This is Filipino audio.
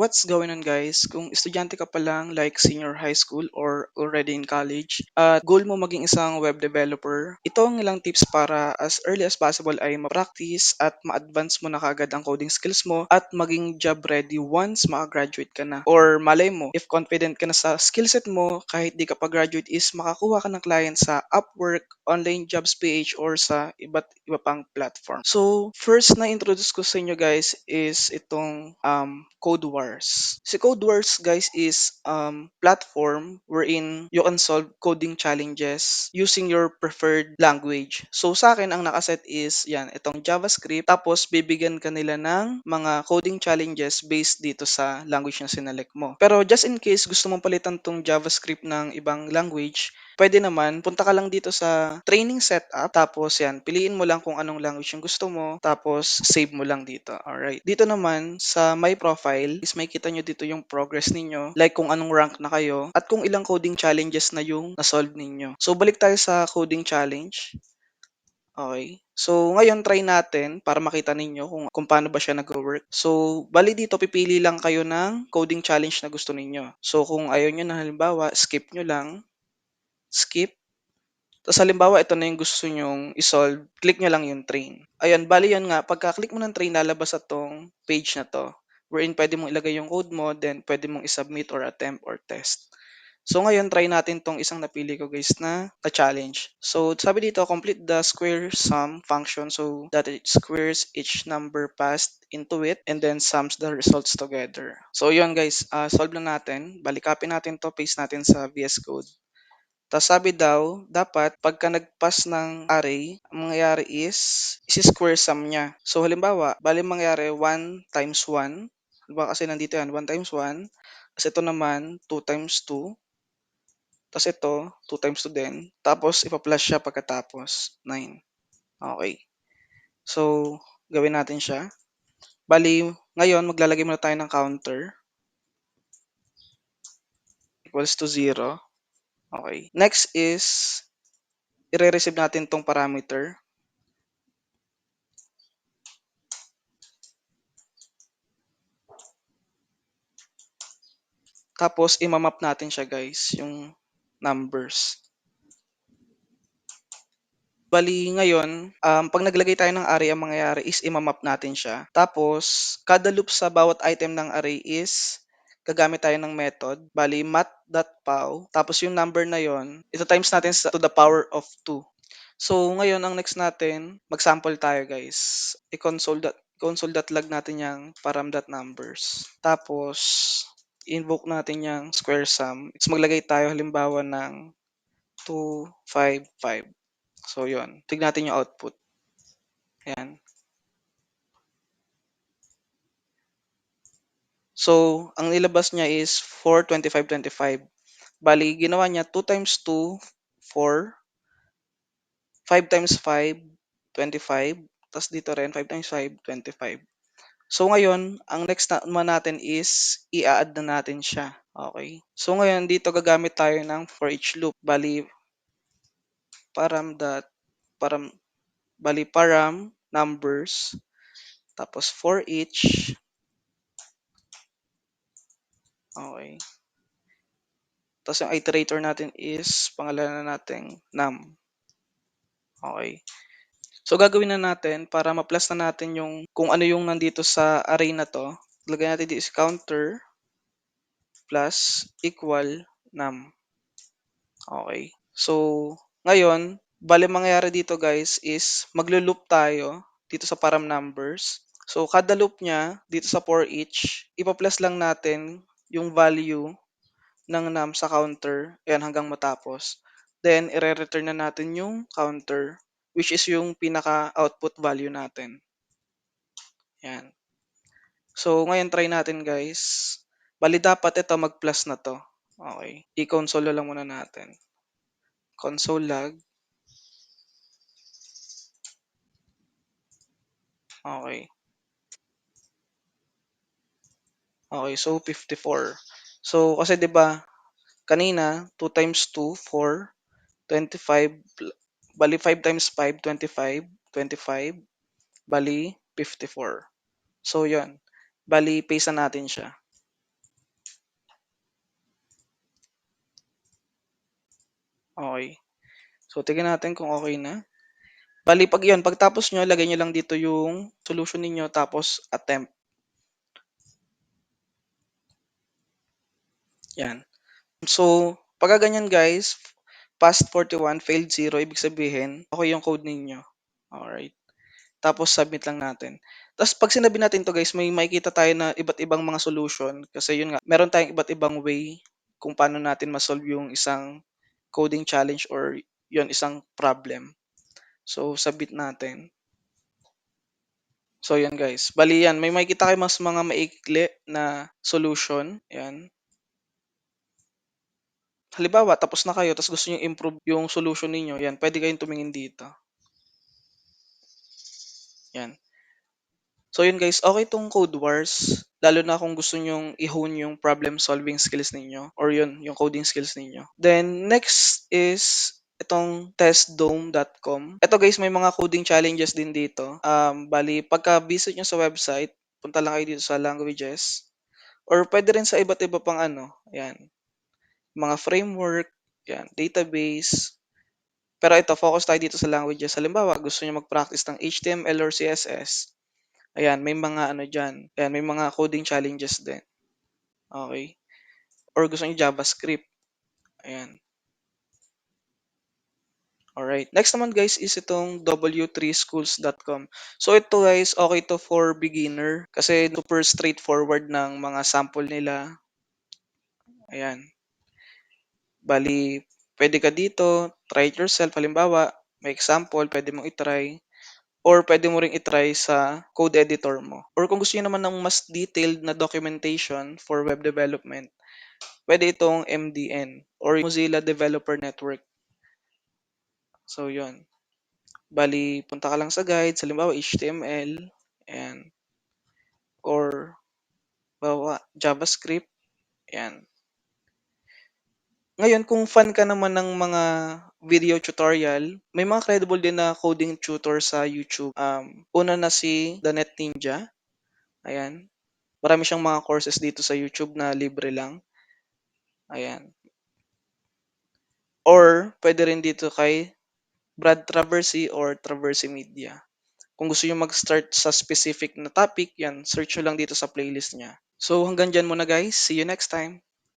What's going on guys? Kung estudyante ka pa lang like senior high school or already in college at goal mo maging isang web developer, ito ang ilang tips para as early as possible ay ma-practice at ma-advance mo na kagad ang coding skills mo at maging job ready once makagraduate ka na. Or malay mo, if confident ka na sa skillset mo, kahit di ka pa graduate is makakuha ka ng client sa Upwork, Online Jobs PH or sa iba't iba pang platform. So, first na introduce ko sa inyo guys is itong um, Code Wars. Si Code Wars guys is um, platform wherein you can solve coding challenges using your preferred language. So sa akin ang nakaset is yan, itong JavaScript tapos bibigyan ka nila ng mga coding challenges based dito sa language na sinelect mo. Pero just in case gusto mong palitan tong JavaScript ng ibang language, pwede naman, punta ka lang dito sa training setup, tapos yan, piliin mo lang kung anong language yung gusto mo, tapos save mo lang dito. Alright. Dito naman, sa my profile, is may kita nyo dito yung progress ninyo, like kung anong rank na kayo, at kung ilang coding challenges na yung na-solve ninyo. So, balik tayo sa coding challenge. Okay. So, ngayon try natin para makita ninyo kung, kung paano ba siya nag-work. So, bali dito, pipili lang kayo ng coding challenge na gusto ninyo. So, kung ayaw nyo na halimbawa, skip nyo lang skip. Tapos halimbawa, ito na yung gusto nyong isolve, click nyo lang yung train. Ayan, bali yan nga, pagka-click mo ng train, lalabas sa tong page na to, wherein pwede mong ilagay yung code mo, then pwede mong isubmit or attempt or test. So ngayon, try natin tong isang napili ko guys na na-challenge. So sabi dito, complete the square sum function so that it squares each number passed into it and then sums the results together. So yun guys, uh, solve lang natin. Balikapin natin to, paste natin sa VS Code. Tapos sabi daw, dapat pagka nag-pass ng array, ang mangyayari is, isi-square sum niya. So halimbawa, bali mangyayari 1 times 1. Diba kasi nandito yan, 1 times 1. Tapos ito naman, 2 times 2. Tapos ito, 2 times 2 din. Tapos ipa-plus siya pagkatapos, 9. Okay. So, gawin natin siya. Bali, ngayon maglalagay muna tayo ng counter. Equals to 0. Okay. Next is, i-receive natin tong parameter. Tapos, imamap natin siya guys, yung numbers. Bali, ngayon, um, pag naglagay tayo ng array, ang mangyayari is imamap natin siya. Tapos, kada loop sa bawat item ng array is gagamit tayo ng method. Bali, mat.pow. Tapos yung number na yon, ito times natin sa, to the power of 2. So, ngayon, ang next natin, mag-sample tayo, guys. I-console that console.log natin yung param.numbers. Tapos, invoke natin yung square sum. It's maglagay tayo halimbawa ng 2, 5, 5. So, yon Tignan natin yung output. Ayan. So, ang nilabas niya is 4, 25, 25. Bali, ginawa niya 2 times 2, 4. 5 times 5, 25. Tapos dito rin, 5 times 5, 25. So, ngayon, ang next naman natin is, i-add na natin siya. Okay. So, ngayon, dito gagamit tayo ng for each loop. Bali, param dot, param, bali, param, numbers, tapos for each, Okay. Tapos yung iterator natin is, pangalanan natin num. Okay. So gagawin na natin para ma-plus na natin yung kung ano yung nandito sa array na to. Lagyan natin dito is counter plus equal num. Okay. So ngayon, bali mangyayari dito guys is maglo-loop tayo dito sa param numbers. So kada loop niya dito sa for each, ipa-plus lang natin yung value ng num sa counter, ayan hanggang matapos. Then, i-return na natin yung counter, which is yung pinaka-output value natin. Yan. So, ngayon try natin guys. Bali dapat ito mag-plus na to. Okay. I-console lang muna natin. Console log. Okay. Okay, so 54. So, kasi 'di ba kanina, 2 times 2, 4, 25, bali 5 times 5, 25, 25, bali 54. So, yon Bali, paste na natin siya. Okay. So, tignan natin kung okay na. Bali, pag yun, pagtapos nyo, lagay nyo lang dito yung solution ninyo, tapos attempt. Yan. So, pagka ganyan guys, past 41, failed 0, ibig sabihin, okay yung code ninyo. Alright. Tapos submit lang natin. Tapos pag sinabi natin to guys, may makikita tayo na iba't ibang mga solution. Kasi yun nga, meron tayong iba't ibang way kung paano natin ma-solve yung isang coding challenge or yun, isang problem. So, submit natin. So, yan guys. Bali yan, may makikita kayo mas mga maikli na solution. Yan. Halimbawa, tapos na kayo, tapos gusto niyo improve yung solution ninyo, yan, pwede kayong tumingin dito. Yan. So yun guys, okay tong Code Wars, lalo na kung gusto nyong i-hone yung problem solving skills ninyo or yun, yung coding skills ninyo. Then next is itong testdome.com. Ito guys, may mga coding challenges din dito. Um, bali, pagka visit nyo sa website, punta lang kayo dito sa languages. Or pwede rin sa iba't iba pang ano, ayan, mga framework, yan, database. Pero ito, focus tayo dito sa languages. Halimbawa, gusto niyo mag-practice ng HTML or CSS. Ayan, may mga ano dyan. Ayan, may mga coding challenges din. Okay. Or gusto niyo JavaScript. Ayan. Alright. Next naman guys is itong w3schools.com. So ito guys, okay to for beginner kasi super straightforward ng mga sample nila. Ayan. Bali, pwede ka dito, try it yourself. Halimbawa, may example, pwede mong itry. Or pwede mo ring itry sa code editor mo. Or kung gusto niyo naman ng mas detailed na documentation for web development, pwede itong MDN or Mozilla Developer Network. So, yun. Bali, punta ka lang sa guide, halimbawa HTML, and or bawa JavaScript, yan. Ngayon, kung fan ka naman ng mga video tutorial, may mga credible din na coding tutor sa YouTube. Um, una na si The Net Ninja. Ayan. Marami siyang mga courses dito sa YouTube na libre lang. Ayan. Or, pwede rin dito kay Brad Traversy or Traversy Media. Kung gusto nyo mag-start sa specific na topic, yan, search nyo lang dito sa playlist niya. So, hanggang dyan muna guys. See you next time.